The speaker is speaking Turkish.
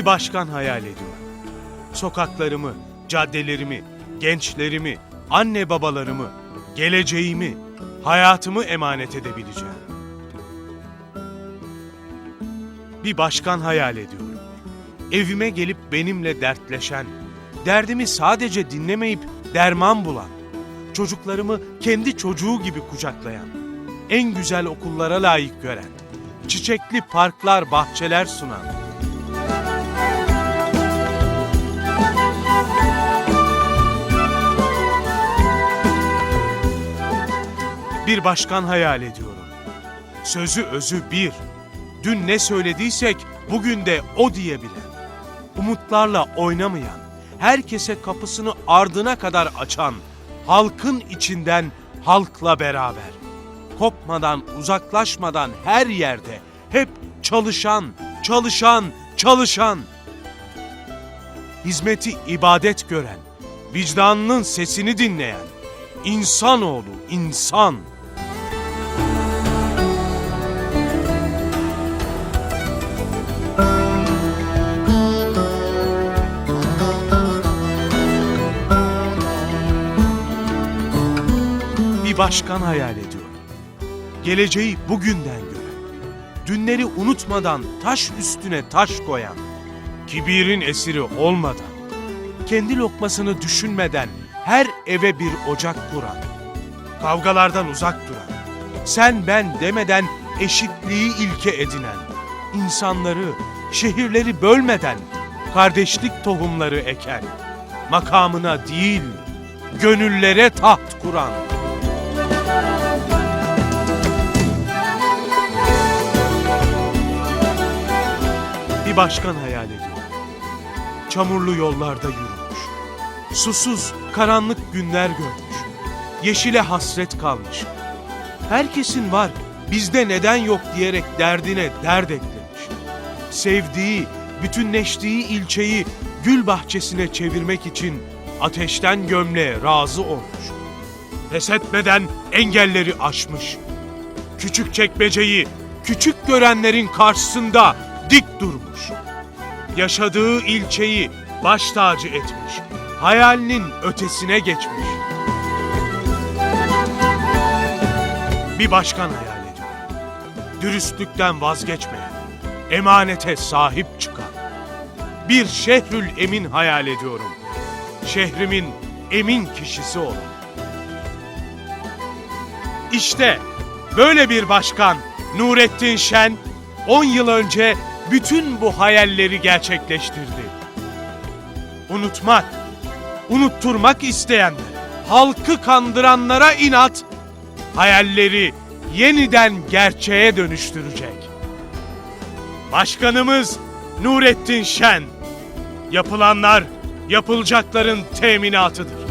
Bir başkan hayal ediyorum. Sokaklarımı, caddelerimi, gençlerimi, anne babalarımı, geleceğimi, hayatımı emanet edebileceğim. Bir başkan hayal ediyorum. Evime gelip benimle dertleşen, derdimi sadece dinlemeyip derman bulan, çocuklarımı kendi çocuğu gibi kucaklayan, en güzel okullara layık gören, çiçekli parklar, bahçeler sunan, bir başkan hayal ediyorum. Sözü özü bir. Dün ne söylediysek bugün de o diyebilen. Umutlarla oynamayan, herkese kapısını ardına kadar açan, halkın içinden halkla beraber. Kopmadan, uzaklaşmadan her yerde hep çalışan, çalışan, çalışan. Hizmeti ibadet gören, vicdanının sesini dinleyen, insanoğlu insan. Başkan hayal ediyorum. Geleceği bugünden gören, dünleri unutmadan taş üstüne taş koyan, kibirin esiri olmadan, kendi lokmasını düşünmeden her eve bir ocak kuran, kavgalardan uzak duran, sen ben demeden eşitliği ilke edinen, insanları, şehirleri bölmeden kardeşlik tohumları eken, makamına değil, gönüllere taht kuran. Bir başkan hayal ediyorum. Çamurlu yollarda yürümüş. Susuz, karanlık günler görmüş. Yeşile hasret kalmış. Herkesin var, bizde neden yok diyerek derdine dert eklemiş. Sevdiği, bütünleştiği ilçeyi gül bahçesine çevirmek için ateşten gömleğe razı olmuş. Pes etmeden engelleri aşmış. Küçük çekmeceyi küçük görenlerin karşısında dik durmuş. Yaşadığı ilçeyi baş tacı etmiş. Hayalinin ötesine geçmiş. Bir başkan hayal ediyorum. Dürüstlükten vazgeçmeyen, emanete sahip çıkan. Bir şehrül emin hayal ediyorum. Şehrimin emin kişisi olan. İşte böyle bir başkan Nurettin Şen 10 yıl önce bütün bu hayalleri gerçekleştirdi. Unutmak, unutturmak isteyenler, halkı kandıranlara inat, hayalleri yeniden gerçeğe dönüştürecek. Başkanımız Nurettin Şen. Yapılanlar yapılacakların teminatıdır.